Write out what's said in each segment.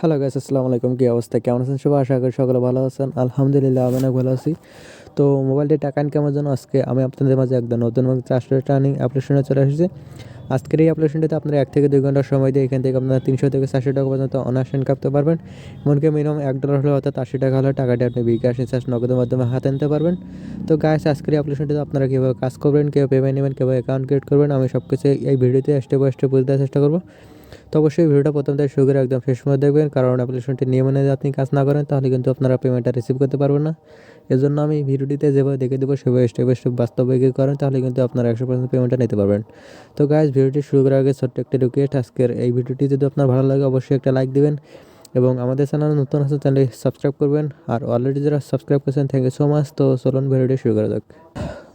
Hello guys আসসালামু আলাইকুম কী অবস্থা? কেমন আছেন সবাই? আশা করি সকলে ভালো আছেন। আলহামদুলিল্লাহ, আমি অনেক ভালো আছি। তো মোবাইলটি টাকা ইনকামের জন্য আজকে আমি আপনাদের মাঝে একদম নতুন চারশো টার্নিং অ্যাপ্লিকেশনে চলে এসেছি। আজকের এই অ্যাপ্লিকেশনটিতে আপনারা এক থেকে দুই ঘণ্টার সময় দিয়ে এখান থেকে আপনারা তিনশো থেকে চারশো টাকা পর্যন্ত অনার্স করতে পারবেন। এমনকি মিনিমাম এক ডলার হলে অর্থাৎ আশি টাকা হলে টাকাটি আপনি বিকাশ রিচার্জ নগদের মাধ্যমে হাতে নিতে পারবেন। তো গাইস আজকের এই অ্যাপ্লিকেশনটিতে আপনারা কীভাবে কাজ করবেন, কীভাবে পেমেন্ট নেবেন, কীভাবে অ্যাকাউন্ট ক্রিয়েট করবেন, আমি সব কিছু এই ভিডিওতে স্টেপ বাই স্টেপ বুঝতে চেষ্টা করব। তো অবশ্যই ভিডিওটা প্রথম থেকে শুরু করে একদম শেষ সময় দেখবেন, কারণ অ্যাপ্লিকেশনটি নিয়ম মেনে আপনি কাজ না করেন, তাহলে কিন্তু আপনারা পেমেন্টটা রিসিভ করতে পারবেন না। এজন্য আমি ভিডিওটিতে যেভাবে দেখে দেবো, সেভাবে স্টেপ বাই স্টেপ বাস্তবে গিয়ে করেন, তাহলে কিন্তু আপনারা একশো পার্সেন্ট পেমেন্টটা নিতে পারবেন। তো গাইজ ভিডিওটি শুরু করার আগে ছোট্ট একটা রিকোয়েস্ট আজকের এই ভিডিওটি যদি আপনার ভালো লাগে, অবশ্যই একটা লাইক দিবেন এবং আমাদের চ্যানেল নতুন আছে চ্যানেলটি সাবস্ক্রাইব করবেন। আর অলরেডি যারা সাবস্ক্রাইব করেছেন থ্যাংক ইউ সো মাচ তো চলুন ভিডিওটি শুরু করা যাক।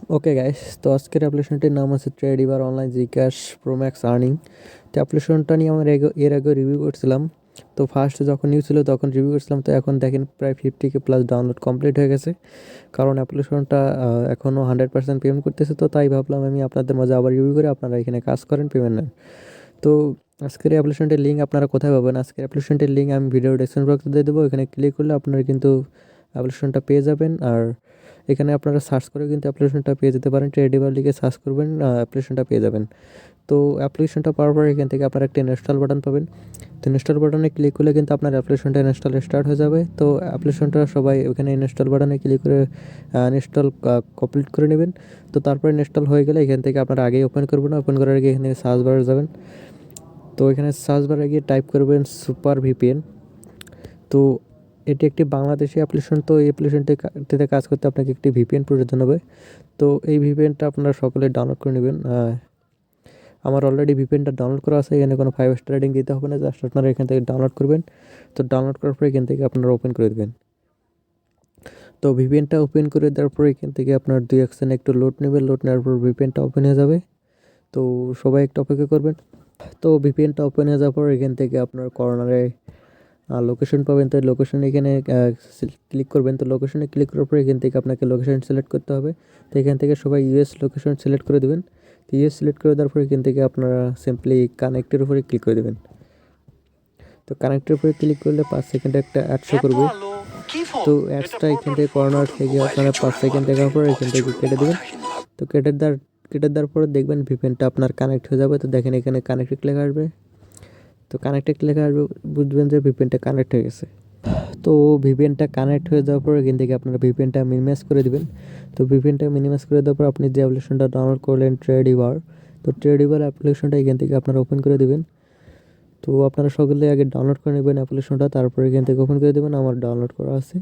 ওকে গাইস তো আজকের অ্যাপ্লিকেশনটির নাম হচ্ছে trade ever online G cash promax earning তো অ্যাপ্লিকেশনটা নিয়ে আমার এর আগে রিভিউ করছিলাম। তো ফার্স্ট যখন নিউ ছিল, তখন রিভিউ করছিলাম। তো এখন দেখেন প্রায় fifty K plus download complete হয়ে গেছে। কারণ অ্যাপ্লিকেশনটা এখনও হান্ড্রেড পার্সেন্ট পেমেন্ট করতেছে। তো তাই ভাবলাম আমি আপনাদের মাঝে আবার রিভিউ করে আপনারা এখানে কাজ করেন পেমেন্ট নেন। তো আজকের অ্যাপ্লিকেশনটির লিঙ্ক আপনারা কোথায় পাবেন? আজকের অ্যাপ্লিকেশনটির লিঙ্ক আমি ভিডিও ডেসক্রিপশন বক্সে দিয়ে দেবো। এখানে ক্লিক করলে আপনারা কিন্তু অ্যাপ্লিকেশনটা পেয়ে যাবেন। আর এখানে আপনারা সার্চ করে কিন্তু অ্যাপ্লিকেশনটা পেয়ে যেতে পারেন। ট্রেডিবার লিগে সার্চ করবেন অ্যাপ্লিকেশনটা পেয়ে যাবেন। তো অ্যাপ্লিকেশনটা পাওয়ার পর এখান থেকে আপনারা একটা ইনস্টল বাটন পাবেন। তো ইনস্টল বাটনে ক্লিক করলে কিন্তু আপনার অ্যাপ্লিকেশনটা ইনস্টল স্টার্ট হয়ে যাবে। তো অ্যাপ্লিকেশনটা সবাই ওখানে ইনস্টল বাটনে ক্লিক করে ইনস্টল কমপ্লিট করে নেবেন। তো তারপর ইনস্টল হয়ে গেলে এখান থেকে আপনারা আগেই ওপেন করবেন। ওপেন করার আগে এখানে সার্চ বারে যাবেন। তো এখানে সার্চ বারে গিয়ে টাইপ করবেন সুপার ভিপিএন তো এটি একটি বাংলাদেশি অ্যাপ্লিকেশন তো এই অ্যাপ্লিকেশনটিতে কাজ করতে আপনাকে একটি ভিপিএন প্রয়োজন হবে। তো এই ভিপিএনটা আপনারা সকলে ডাউনলোড করে নেবেন। আমার অলরেডি ভিপিএনটা ডাউনলোড করা আছে, এখানে কোনো ফাইভ স্টার রেটিং দিতে হবে না জাস্ট আপনারা এখান থেকে ডাউনলোড করবেন। তো ডাউনলোড করার পরে এখান থেকে আপনারা ওপেন করে দেবেন। তো ভিপিএনটা ওপেন করে দেওয়ার পরে এখান থেকে আপনার দুই একশন একটু লোড নেবে লোড নেওয়ার পর ভিপিএনটা ওপেন হয়ে যাবে। তো সবাই একটু অপেক্ষা করবেন। তো ভিপিএনটা ওপেন হয়ে যাওয়ার পর এখান থেকে আপনার কর্নারে লোকেশন পাবেন। তো লোকেশন এখানে ক্লিক করবেন। তো লোকেশনে ক্লিক করার পর এখান থেকে আপনাকে লোকেশন সিলেক্ট করতে হবে। তো এখান থেকে সবাই ইউএস লোকেশন সিলেক্ট করে দেবেন। তো ইউএস সিলেক্ট করে দেওয়ার পর এখান থেকে আপনারা সিম্পলি কানেক্টের উপরে ক্লিক করে দেবেন। তো কানেক্টের উপরে ক্লিক করলে পাঁচ সেকেন্ডে একটা অ্যাড শো করবে। তো অ্যাডসটা এখান থেকে কর্নার থেকে আপনারা পাঁচ সেকেন্ড দেখার পর এখান থেকে কেটে দেবেন। তো কেটে দেওয়ার কেটে দেওয়ার পরে দেখবেন ভিপিএনটা আপনার কানেক্ট হয়ে যাবে। তো দেখেন এখানে কানেক্টেড লেখা আসবে। তো কানেক্টেড লেখা আসবে বুঝবেন যে ভিপিএনটা কানেক্ট হয়ে গেছে। তো ভিপিএনটা কানেক্ট হয়ে যাওয়ার পর এখান থেকে আপনারা ভিপিএনটা মিনিমাইজ করে দিবেন। তো ভিপিএনটা মিনিমাইজ করে দেওয়ার পর আপনি যে অ্যাপ্লিকেশনটা ডাউনলোড করলেন ট্রেড ইভার তো ট্রেড ইভার অ্যাপ্লিকেশনটা এখান থেকে আপনারা ওপেন করে দেবেন। তো আপনারা সকলে আগে ডাউনলোড করে নেবেন অ্যাপ্লিকেশনটা তারপরে এখান থেকে ওপেন করে দেবেন, আমার ডাউনলোড করা আছে।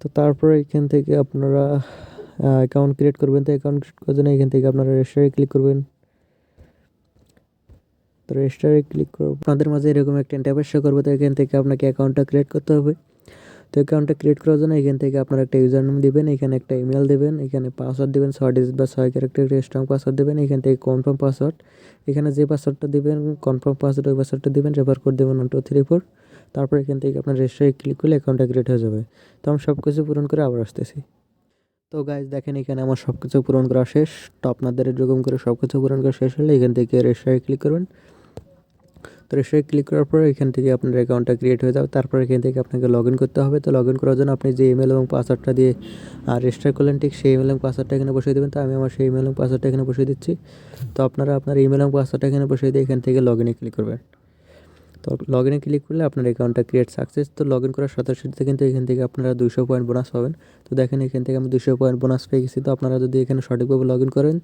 তো তারপরে এখান থেকে আপনারা অ্যাকাউন্ট ক্রিয়েট করবেন। তো অ্যাকাউন্ট ক্রিয়েট করার জন্য এখান থেকে আপনারা রেজিস্টারে ক্লিক করবেন। তো রেজিস্টারে ক্লিক করব। আপনাদের মাঝে এরকম একটা শো করবে তো এখান থেকে আপনাকে অ্যাকাউন্টটা ক্রিয়েট করতে হবে। তো অ্যাকাউন্টটা ক্রিয়েট করার জন্য এখান থেকে আপনার একটা ইউজার নেম দেবেন, এখানে একটা ইমেল দেবেন, এখানে পাসওয়ার্ড দেবেন, ছয় ডিজিট বা ছয় ক্যারেক্টার একটা স্ট্রং পাসওয়ার্ড দেবেন, এখান থেকে কনফার্ম পাসওয়ার্ড এখানে যে পাসওয়ার্ডটা দেবেন কনফার্ম পাসওয়ার্ড ওই পাসওয়ার্ডটা দেবেন রেফার কোড দেবেন ওয়ান টু থ্রি ফোর তারপর এখান থেকে আপনার রেজিস্টারে ক্লিক করলে অ্যাকাউন্টটা ক্রিয়েট হয়ে যাবে। তো আমি সব কিছু পূরণ করে আবার আসতেছি। তো গাইজ দেখেন এখানে আমার সব কিছু পূরণ করা শেষ। তো আপনাদের এরকম করে সব কিছু পূরণ করা শেষ হলে এখান থেকে রেজিস্টারে ক্লিক করবেন। তো রেজিস্টারে ক্লিক করার পর এখান থেকে আপনার অ্যাকাউন্টটা ক্রিয়েট হয়ে যাবে। তারপর এখান থেকে আপনাকে লগ ইন করতে হবে। তো লগ ইন করার জন্য আপনি যে ইমেল এবং পাসওয়ার্ডটা দিয়ে রেজিস্টার করলেন, ঠিক সেই ইমেল এবং পাসওয়ার্ডটা এখানে বসিয়ে দেবেন। তো আমি আমার সেই ইমেল এবং পাসওয়ার্ডটা এখানে বসিয়ে দিচ্ছি। তো আপনারা আপনার ইমেল এবং পাসওয়ার্ডটা এখানে বসিয়ে দিয়ে এখান থেকে লগ ইনে ক্লিক করবেন। তো লগ ইনে ক্লিক করলে আপনার অ্যাকাউন্টটা ক্রিয়েট সাকসেস তো লগ ইন করার সাথে সাথে কিন্তু এখান থেকে আপনারা দুশো পয়েন্ট বোনাস পাবেন। তো দেখেন এখান থেকে আমি দুশো পয়েন্ট বোনাস পেয়ে গেছি। তো আপনারা যদি এখানে সঠিকভাবে লগ ইন করেন,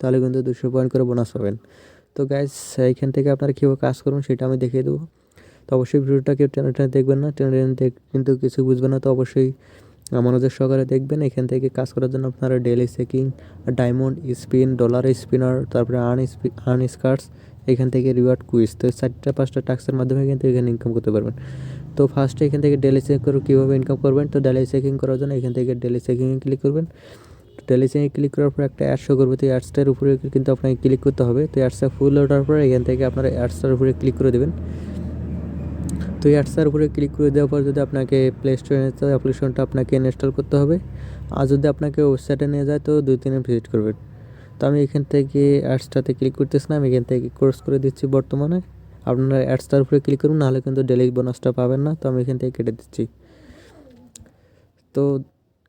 তাহলে কিন্তু দুশো পয়েন্ট করে বোনাস পাবেন। তো গাইজ এইখান থেকে আপনারা কীভাবে কাজ করুন সেটা আমি দেখিয়ে দেবো। তো অবশ্যই ভিডিওটা কেউ টেনে টেনে দেখবেন না, টেনে টেনে দেখ কিন্তু কিছু বুঝবেন না, তো অবশ্যই মনোযোগ সহকারে দেখবেন। এখান থেকে কাজ করার জন্য আপনারা daily checking diamond spin dollar spinner তারপরে আর্ন আর্ন স্কার্টস এখান থেকে রিওয়ার্ড কুইজ তো চারটা পাঁচটা টাস্কের মাধ্যমে কিন্তু এখানে ইনকাম করতে পারবেন। তো ফার্স্টে এখান থেকে ডেলি চেক করে কীভাবে ইনকাম করবেন? তো ডেলি চেকিং করার জন্য এখান থেকে ডেলি চেকিংয়ে ক্লিক করবেন। চেকিংয়ে ক্লিক করার পর একটা অ্যাড শো করবে, তো অ্যাডসটার উপরে কিন্তু আপনাকে ক্লিক করতে হবে। তো অ্যাডসটা ফুল ওঠার পর এখান থেকে আপনারা অ্যাডসটার উপরে ক্লিক করে দেবেন। তো অ্যাডসটার উপরে ক্লিক করে দেওয়ার পর যদি আপনাকে প্লে স্টোরে তো অ্যাপ্লিকেশনটা আপনাকে ইনস্টল করতে হবে। আর যদি আপনাকে ওয়েবসাইটে নিয়ে যায়, তো দুই তিনে ভিজিট করবেন তো আমি এখান থেকে অ্যাডসটাতে ক্লিক করতেছি না, আমি এখান থেকে কোর্স করে দিচ্ছি বর্তমানে। আপনারা অ্যাডসটার উপরে ক্লিক করুন, নাহলে কিন্তু ডেলি বোনাসটা পাবেন না, তো আমি এখান থেকে কেটে দিচ্ছি। তো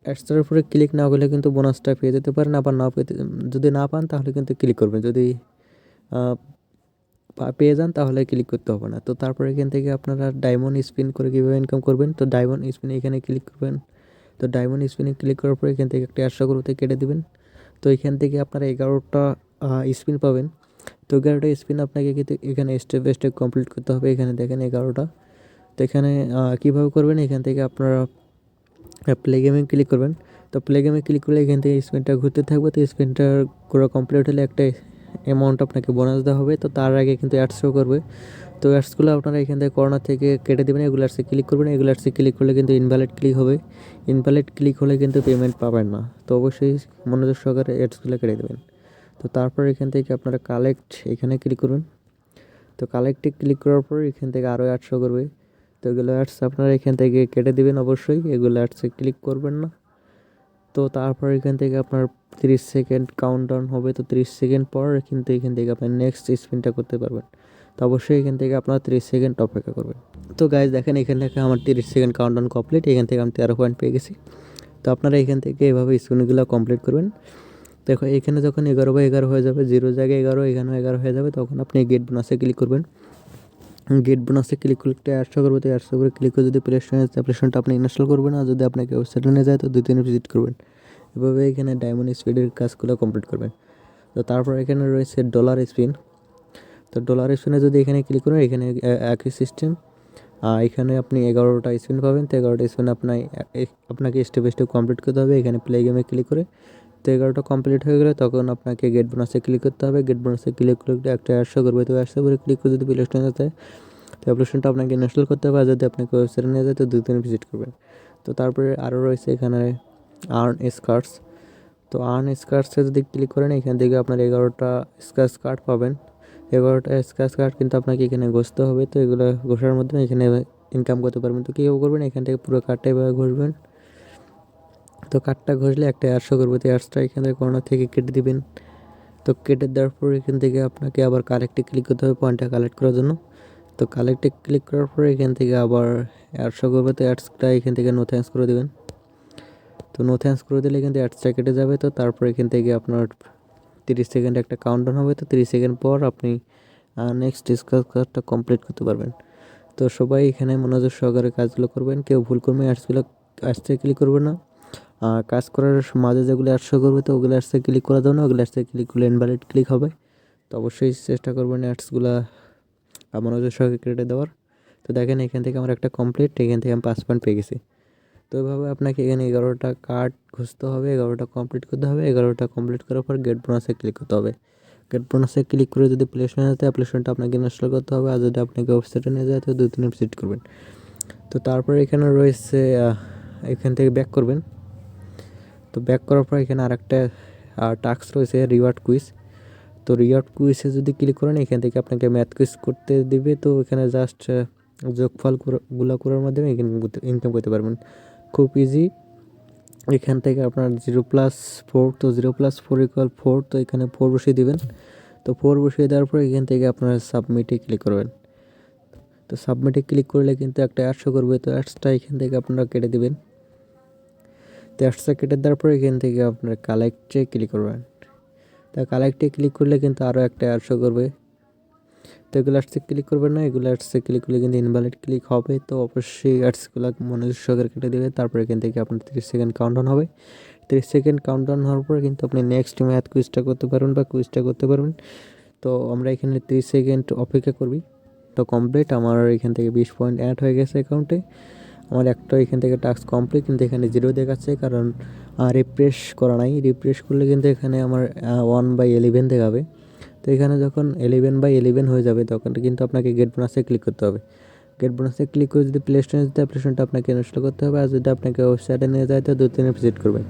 অ্যাডসটার উপরে ক্লিক না করলে কিন্তু বোনাসটা পেয়ে যেতে পারেন। আবার না পেতে, যদি না পান তাহলে কিন্তু ক্লিক করবেন। যদি পেয়ে যান তাহলে ক্লিক করতে হবে না। তো তারপরে এখান থেকে আপনারা ডায়মন্ড স্পিন করে কীভাবে ইনকাম করবেন? তো ডায়মন্ড স্পিন এখানে ক্লিক করবেন। তো ডায়মন্ড স্পিনে ক্লিক করার পরে এখান থেকে একটা একশো গ্রুপতে কেটে দেবেন। তো এখান থেকে আপনারা এগারোটা স্পিন পাবেন। তো এগারোটা স্পিন আপনাকে কিন্তু এখানে স্টেপ বাই স্টেপ কমপ্লিট করতে হবে। এখানে দেখেন এগারোটা। তো এখানে কীভাবে করবেন? এখান থেকে আপনারা প্লে গেমে ক্লিক করবেন। তো প্লে গেমে ক্লিক করলে এখান থেকে স্পিনটা ঘুরতে থাকবে। তো স্পিনটা করা কমপ্লিট হলে একটা অ্যামাউন্ট আপনাকে বোনাস দেওয়া হবে। তো তার আগে কিন্তু অ্যাডস শো করবে। তো অ্যাডসগুলো আপনারা এখান থেকে করোনা থেকে কেটে দেবেন, এগুলো অ্যাডসে ক্লিক করবেন। এগুলো অ্যাডসে ক্লিক করলে কিন্তু ইনভ্যালিড ক্লিক হবে। ইনভ্যালিড ক্লিক হলে কিন্তু পেমেন্ট পাবেন না। তো অবশ্যই মনোযোগ সহকারে অ্যাডসগুলো কেটে দেবেন। তো তারপর এখান থেকে আপনারা কালেক্ট এখানে ক্লিক করুন তো কালেক্টে ক্লিক করার পর এখান থেকে আরও অ্যাড করবে। তো এগুলো অ্যাডস আপনারা এখান থেকে কেটে দিবেন অবশ্যই। এগুলো অ্যাডসে ক্লিক করবেন না। তো তারপর এখান থেকে আপনার তিরিশ সেকেন্ড কাউন্ট ডাউন হবে। তো তিরিশ সেকেন্ড পর কিন্তু এখান থেকে আপনি নেক্সট স্পিনটা করতে পারবেন। তো অবশ্যই এখান থেকে আপনার তিরিশ সেকেন্ড অপেক্ষা করবেন। তো গাইজ দেখেন এখান থেকে আমার তিরিশ সেকেন্ড কাউন্ট ডাউন কমপ্লিট এখান থেকে আমি তেরো পয়েন্ট পেয়ে গেছি। তো আপনারা এখান থেকে এভাবে স্পিনগুলো কমপ্লিট করবেন। দেখো, এখানে যখন এগারো বা এগারো হয়ে যাবে জিরো জায়গায় এগারো, এখানেও এগারো হয়ে যাবে। তখন আপনি গেট বোনাসে ক্লিক করবেন। গেট বোনাসে ক্লিক করলে একশো করবে, তো একশো করে ক্লিক করে যদি প্লে স্টোরে অ্যাপ্লিকেশনটা আপনি ইনস্টল করবেন, আর যদি আপনাকে ওয়েবসাইটে নিয়ে যায়, তো দুই তিন ভিজিট করবেন। এভাবে এখানে ডায়মন্ড স্পিডের কাজগুলো কমপ্লিট করবেন। তো তারপর এখানে রয়েছে ডলার স্পিন তো ডলার স্পিনে যদি এখানে ক্লিক করেন, এখানে একই সিস্টেম আর এখানে আপনি এগারোটা স্পিন পাবেন, তো এগারোটা স্পিন আপনার আপনাকে স্টেপ স্টেপ কমপ্লিট করতে হবে। এখানে প্লে গেমে ক্লিক করে তো এগারোটা কমপ্লিট হয়ে গেলে তখন আপনাকে গেট বোনাসে ক্লিক করতে হবে। গেট বোনাসে ক্লিক করলে একটা একশো করবে। তো একশো করে ক্লিক করে যদি প্লে স্টোরে যায়, তো অ্যাপ্লিকেশনটা আপনাকে ইনস্টল করতে হবে। আর যদি আপনাকে ওয়েবসাইটে নিয়ে যায়, তো দুই দিন ভিজিট করবেন। তো তারপরে আরও রয়েছে এখানে আর্ন স্কার্টস তো আর্ন স্কার্টসে যদি ক্লিক করেন, এখান থেকে আপনার এগারোটা স্কার্স কার্ড পাবেন। এগারোটা স্কার্স কার্ড কিন্তু আপনাকে এখানে ঘষতে হবে। তো এগুলো ঘষার মাধ্যমে এখানে ইনকাম করতে পারবেন। তো কীভাবে করবেন? এখান থেকে পুরো কার্ডটা এভাবে ঘষবেন। তো কার্ডটা ঘষলে একটা অ্যাডশো করবে তো অ্যাডসটা এখান থেকে কর্নার থেকে কেটে দিবেন। তো কেটে দেওয়ার পর এখান থেকে আপনাকে আবার কালেক্টে ক্লিক করতে হবে পয়েন্টটা কালেক্ট করার জন্য। তো কালেক্টে ক্লিক করার পরে এখান থেকে আবার অ্যাডশো করবে তো অ্যাডসটা এখান থেকে নো থ্যাঙ্কস করে দেবেন। তো নো থ্যাঙ্কস করে দিলে কিন্তু অ্যাডসটা কেটে যাবে। তো তারপর এখান থেকে আপনার তিরিশ সেকেন্ড একটা কাউন্টডাউন হবে। তো তিরিশ সেকেন্ড পর আপনি নেক্সট ডিসকাস কাজটা কমপ্লিট করতে পারবেন। তো সবাই এখানে মনোযোগ সহকারে কাজগুলো করবেন। কেউ ভুল করবে অ্যাডসগুলো অ্যাডসে ক্লিক করবে না। আর কাজ করার মাঝে যেগুলো অ্যাডসে করবে তো ওগুলো অ্যাডসে ক্লিক করা দেবে না, ওগুলো অ্যাডসে ক্লিক করলে ইনভ্যালিড ক্লিক হবে। তো অবশ্যই চেষ্টা করবেন অ্যাডসগুলো মনোযোগ সহকারে কেটে দেওয়ার। তো দেখেন এখান থেকে আমার একটা কমপ্লিট এখান থেকে আমি পাঁচ পয়েন্ট পেয়ে গেছি। তো এভাবে আপনাকে এখানে এগারোটা কার্ড খুঁজতে হবে, এগারোটা কমপ্লিট করতে হবে, এগারোটা কমপ্লিট করার পর গেট বোনাসে ক্লিক করতে হবে। গেট বোনাসে ক্লিক করে যদি প্লে স্টোরে যেতে অ্যাপ্লিকেশনটা আপনাকে ইনস্টল করতে হবে আর যদি আপনাকে ওয়েবসাইটে নিয়ে যায় তো দু তিন ভিজিট করবেন। তো তারপরে এখানে রয়েছে এখান থেকে ব্যাক করবেন। তো ব্যাক করার পর এখানে আরেকটা টাস্ক রয়েছে রিওয়ার্ড কুইজ তো রিওয়ার্ড কুইজে যদি ক্লিক করেন, এখান থেকে আপনাকে ম্যাথ কুইজ করতে দিবে। তো এখানে জাস্ট যোগফলগুলা করার মাধ্যমে এখানে ইনকাম করতে পারবেন। খুব ইজি এখান থেকে আপনার জিরো প্লাস ফোর তো zero plus four equal four তো এখানে ফোর বসিয়ে দেবেন। তো ফোর বসিয়ে দেওয়ার পর এখান থেকে আপনারা সাবমিটে ক্লিক করবেন। তো সাবমিটে ক্লিক করলে কিন্তু একটা অ্যাডশো করবে। তো অ্যাডসটা এখান থেকে আপনারা কেটে দিবেন। তো অ্যাডসটা কেটে দেওয়ার পর এখান থেকে আপনার কালেক্টে ক্লিক করবেন। তা কালেক্টে ক্লিক করলে কিন্তু আরও একটা অ্যাডশো করবে। তো এগুলো অ্যাডসে ক্লিক করবেন না, এগুলো অ্যাডসে ক্লিক করলে কিন্তু ইনভ্যালিড ক্লিক হবে। তো অবশ্যই অ্যাডসগুলো মনোযোগ সহকারে কেটে দেবে, তারপরে এখান থেকে আপনার তিরিশ সেকেন্ড কাউন্ট কাউন্টডাউন হবে। তিরিশ সেকেন্ড কাউন্ট কাউন্টডাউন হওয়ার পর কিন্তু আপনি নেক্সট ম্যাথ কুইজটা করতে পারবেন বা কুইজটা করতে পারবেন। তো আমরা এখানে তিরিশ সেকেন্ড অপেক্ষা করবি। তো কমপ্লিট আমার এখান থেকে বিশ পয়েন্ট অ্যাড হয়ে গেছে অ্যাকাউন্টে আমার একটা এখান থেকে টাস্ক কমপ্লিট কিন্তু এখানে জিরো দেখাচ্ছে, কারণ রিফ্রেশ করা নাই। রিফ্রেশ করলে কিন্তু এখানে আমার ওয়ান বাই ইলেভেন দেখাবে। তো এখানে যখন ইলেভেন বাই ইলেভেন হয়ে যাবে, তখন কিন্তু আপনাকে গেট বোনাসে ক্লিক করতে হবে। গেট বোনাসে ক্লিক করে যদি প্লে স্টোরে যেতে অ্যাপ্লিকেশনটা আপনাকে ইনস্টল করতে হবে। আর যদি আপনাকে ওয়েবসাইটে নিয়ে যায়, তো দু তিনে ভিজিট করবেন।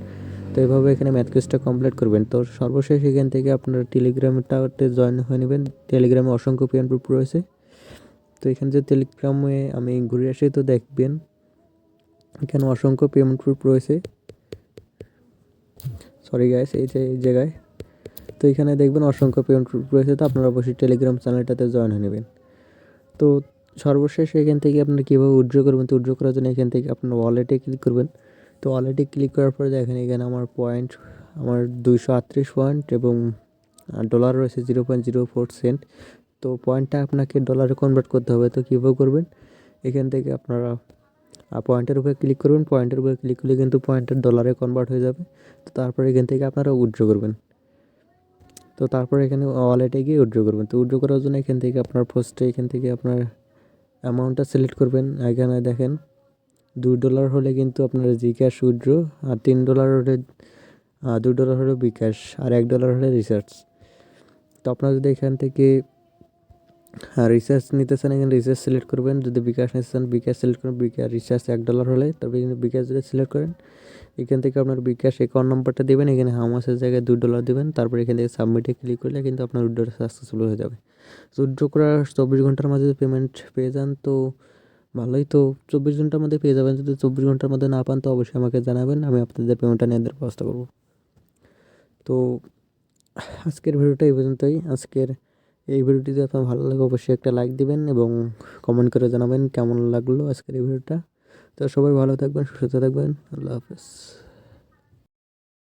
তো এইভাবে এখানে ম্যাথ কুইজটা কমপ্লিট করবেন। তো সর্বশেষ এখান থেকে আপনারা টেলিগ্রামটাতে জয়েন হয়ে নেবেন। টেলিগ্রামে অসংখ্য পিএন গ্রুপ রয়েছে। তো এখানে যে টেলিগ্রামে আমি ঘুরে আসি, তো দেখবেন এখানে অসংখ্য পেমেন্ট গ্রুপ রয়েছে। সরি গাইস এই যে এই জায়গায়। তো এখানে দেখবেন অসংখ্য পেমেন্ট গ্রুপ রয়েছে। তো আপনারা অবশ্যই টেলিগ্রাম চ্যানেলটাতে জয়েন হয়ে নেবেন। তো সর্বশেষ এখান থেকে আপনারা কীভাবে উইথড্র করবেন, তো উইথড্র করার জন্য এখান থেকে আপনার ওয়ালেটে ক্লিক করবেন। তো ওয়ালেটে ক্লিক করার পরে দেখেন এখানে আমার পয়েন্ট আমার দুইশো আটত্রিশ পয়েন্ট এবং ডলার রয়েছে zero point zero four cent তো পয়েন্টটা আপনাকে ডলারে কনভার্ট করতে হবে। তো কীভাবে করবেন? এখান থেকে আপনারা পয়েন্টের উপরে ক্লিক করবেন পয়েন্টের উপরে ক্লিক করলে কিন্তু পয়েন্টের ডলারে কনভার্ট হয়ে যাবে। তো তারপরে এখান থেকে আপনারা উইথড্র করবেন। তো তারপরে এখানে ওয়ালেটে গিয়ে উইথড্র করবেন। তো উইথড্র করার জন্য এখান থেকে আপনার ফার্স্টে এখান থেকে আপনার অ্যামাউন্টটা সিলেক্ট করবেন। এখানে দেখেন, দুই ডলার হলে কিন্তু আপনার জি ক্যাশ উইথড্র আর তিন ডলার হলে দুই ডলার হলে বিকাশ আর এক ডলার হলে রিসার্চ তো আপনারা যদি এখান থেকে রিচার্জ নিতে চান এখানে রিচার্জ সিলেক্ট করবেন। যদি বিকাশ নিতে চান বিকাশ সিলেক্ট করবেন বিকাশ রিচার্জ এক ডলার হলে তবে কিন্তু বিকাশ যদি সিলেক্ট করেন, এখান থেকে আপনার বিকাশ অ্যাকাউন্ট নাম্বারটা দেবেন। এখানে হামাসের জায়গায় দুই ডলার দেবেন। তারপর এখান থেকে সাবমিটে ক্লিক করলে কিন্তু আপনার উইড্রোটা সাকসেসফুল হয়ে যাবে। তো উইড্রো করার চব্বিশ ঘণ্টার মাঝে যদি পেমেন্ট পেয়ে যান, তো ভালোই। তো চব্বিশ ঘণ্টার মধ্যে পেয়ে যাবেন। যদি চব্বিশ ঘণ্টার মধ্যে না পান, তো অবশ্যই আমাকে জানাবেন। আমি আপনাদের পেমেন্টটা নিয়ে দেওয়ার ব্যবস্থা করব। তো আজকের ভিডিওটা এই পর্যন্তই। আজকের এই ভিডিওটি যদি আপনার ভালো লাগে অবশ্যই একটা লাইক দিবেন এবং কমেন্ট করে জানাবেন কেমন লাগল আজকের এই ভিডিওটা। তো সবাই ভালো থাকবেন, সুস্থ থাকবেন, আল্লাহ হাফেজ।